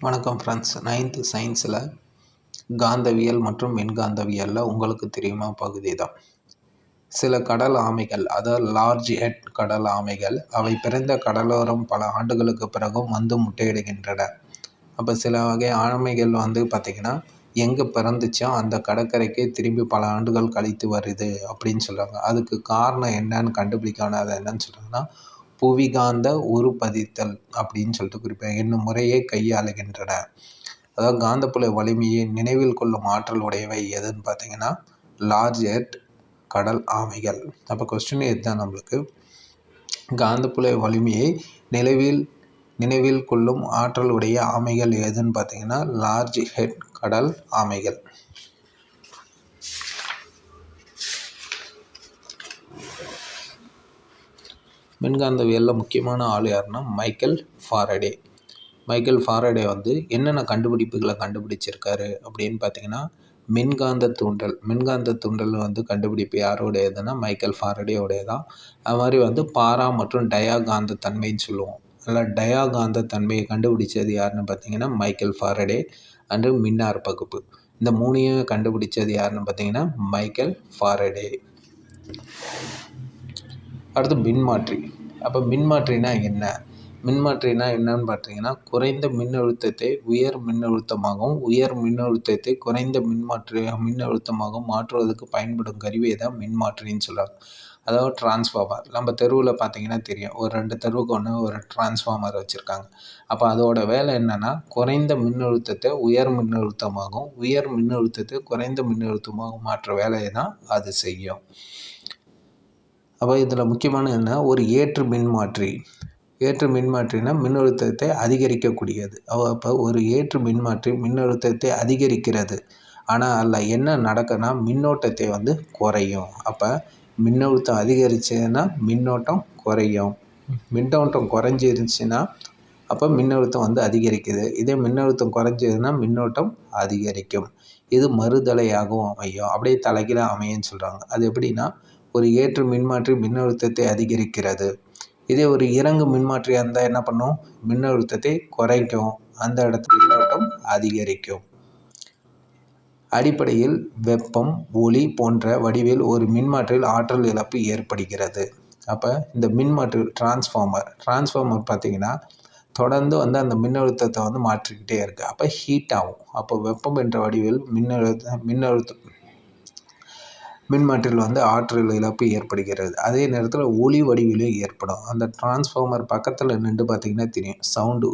வணக்கம் friends ninth சயின்ஸில் காந்தவியல் மற்றும் மின்காந்தவியலில் உங்களுக்கு தெரியுமா? பகுதி தான். சில கடல் ஆமைகள் அதாவது லார்ஜ் ஹெட் கடல் ஆமைகள் அவை பிறந்த கடலோரம் பல ஆண்டுகளுக்கு பிறகும் வந்து முட்டையிடுகின்றன. அப்போ சில வகை ஆமைகள் வந்து பார்த்திங்கன்னா எங்கே பிறந்துச்சோ அந்த கடற்கரைக்கே திரும்பி பல ஆண்டுகள் கழித்து வருது அப்படின்னு சொல்கிறாங்க அதுக்கு காரணம் என்னன்னு கண்டுபிடிக்கான அது என்னன்னு சொல்கிறாங்கன்னா புவிகாந்த உருப்பதித்தல் அப்படின்னு சொல்லிட்டு குறிப்பேன். என்னும் முறையை கையாளுகின்றன. அதாவது காந்தப்புல வலிமையை நினைவில் கொள்ளும் ஆற்றல் உடையவை எதுன்னு பார்த்தீங்கன்னா லார்ஜ் எட் கடல் ஆமைகள். அப்போ கொஸ்டின் இதுதான் நம்மளுக்கு. காந்தப்புல வலிமையை நிலவில் நினைவில் கொள்ளும் ஆற்றல் உடைய ஆமைகள் எதுன்னு பார்த்தீங்கன்னா லார்ஜ் ஹெட் கடல் ஆமைகள். மின்காந்தவியலில் முக்கியமான ஆள் யாருன்னா மைக்கேல் ஃபாரடே. மைக்கேல் ஃபாரடே வந்து என்னென்ன கண்டுபிடிப்புகளை கண்டுபிடிச்சிருக்காரு அப்படின்னு பார்த்தீங்கன்னா மின்காந்த தூண்டல். மின்காந்த தூண்டல் வந்து கண்டுபிடிப்பு யாருடையதுன்னா மைக்கேல் ஃபாரடேயோடைய தான் அது மாதிரி வந்து பாரா மற்றும் டயா காந்த தன்மைன்னு சொல்லுவோம். அதில் டயா காந்த தன்மையை கண்டுபிடிச்சது யாருன்னு பார்த்தீங்கன்னா மைக்கேல் ஃபாரடே அண்டு மின்னார் பகுப்பு. இந்த மூணையும் கண்டுபிடிச்சது யாருன்னு பார்த்தீங்கன்னா மைக்கேல் ஃபாரடே. அடுத்து மின்மாற்றி. அப்போ மின்மாற்றினா என்ன? மின்மாற்றினா என்னன்னு பார்த்தீங்கன்னா குறைந்த மின்னழுத்தத்தை உயர் மின்னழுத்தமாகவும் உயர் மின்னழுத்தத்தை குறைந்த மின்மாற்றி மின்னழுத்தமாகவும் மாற்றுவதற்கு பயன்படும் கருவியை தான் மின்மாற்றின்னு சொல்கிறாங்க அதாவது டிரான்ஸ்ஃபார்மர் நம்ம தெருவில் பார்த்தீங்கன்னா தெரியும். ஒரு ரெண்டு தெருவுக்கு ஒன்று ஒரு டிரான்ஸ்ஃபார்மர் வச்சுருக்காங்க. அப்போ அதோட வேலை என்னென்னா குறைந்த மின்னழுத்தத்தை உயர் மின்னழுத்தமாகவும் உயர் மின்னழுத்தத்தை குறைந்த மின்னழுத்தமாகவும் மாற்ற வேலையை தான் அது செய்யும். அப்போ இதில் முக்கியமான என்ன? ஒரு ஏற்று மின்மாற்றி. ஏற்று மின்மாற்றினா மின்னழுத்தத்தை அதிகரிக்கக்கூடியது. அப்போ ஒரு ஏற்று மின்மாற்றி மின்னழுத்தத்தை அதிகரிக்கிறது. ஆனால் அதில் என்ன நடக்குன்னா மின்னோட்டத்தை வந்து குறையும். அப்போ மின்னழுத்தம் அதிகரிச்சதுன்னா மின்னோட்டம் குறையும். மின்னோட்டம் குறைஞ்சிருந்துச்சின்னா அப்போ மின்னழுத்தம் வந்து அதிகரிக்குது. இதே மின்னழுத்தம் குறைஞ்சதுன்னா மின்னோட்டம் அதிகரிக்கும். இது மறுதலையாகவும் அமையும். அப்படியே தலைகீழாக அமையும்னு சொல்கிறாங்க அது எப்படின்னா ஒரு ஏற்று மின்மாற்றி மின்னழுத்தத்தை அதிகரிக்கிறது. இதே ஒரு இறங்கு மின்மாற்றியாக இருந்தால் என்ன பண்ணும்? மின்னழுத்தத்தை குறைக்கும். அந்த இடத்துல மின்னோட்டம் அதிகரிக்கும். அடிப்படையில் வெப்பம் ஒளி போன்ற வடிவில் ஒரு மின்மாற்றியில் ஆற்றல் இழப்பு ஏற்படுகிறது. அப்போ இந்த மின்மாற்றி டிரான்ஸ்ஃபார்மர் டிரான்ஸ்ஃபார்மர் பார்த்திங்கன்னா தொடர்ந்து வந்து அந்த மின்னழுத்தத்தை வந்து மாற்றிக்கிட்டே இருக்குது அப்போ ஹீட் ஆகும். அப்போ வெப்பம் என்ற வடிவில் மின்னழுத்த மின்னழுத்தம் மின்மாற்றியில் வந்து ஆற்றல் இழப்பு ஏற்படுகிறது. அதே நேரத்தில் ஒளி வடிவிலும் ஏற்படும். அந்த டிரான்ஸ்ஃபார்மர் பக்கத்தில் நின்று பார்த்திங்கன்னா தெரியும். சவுண்டு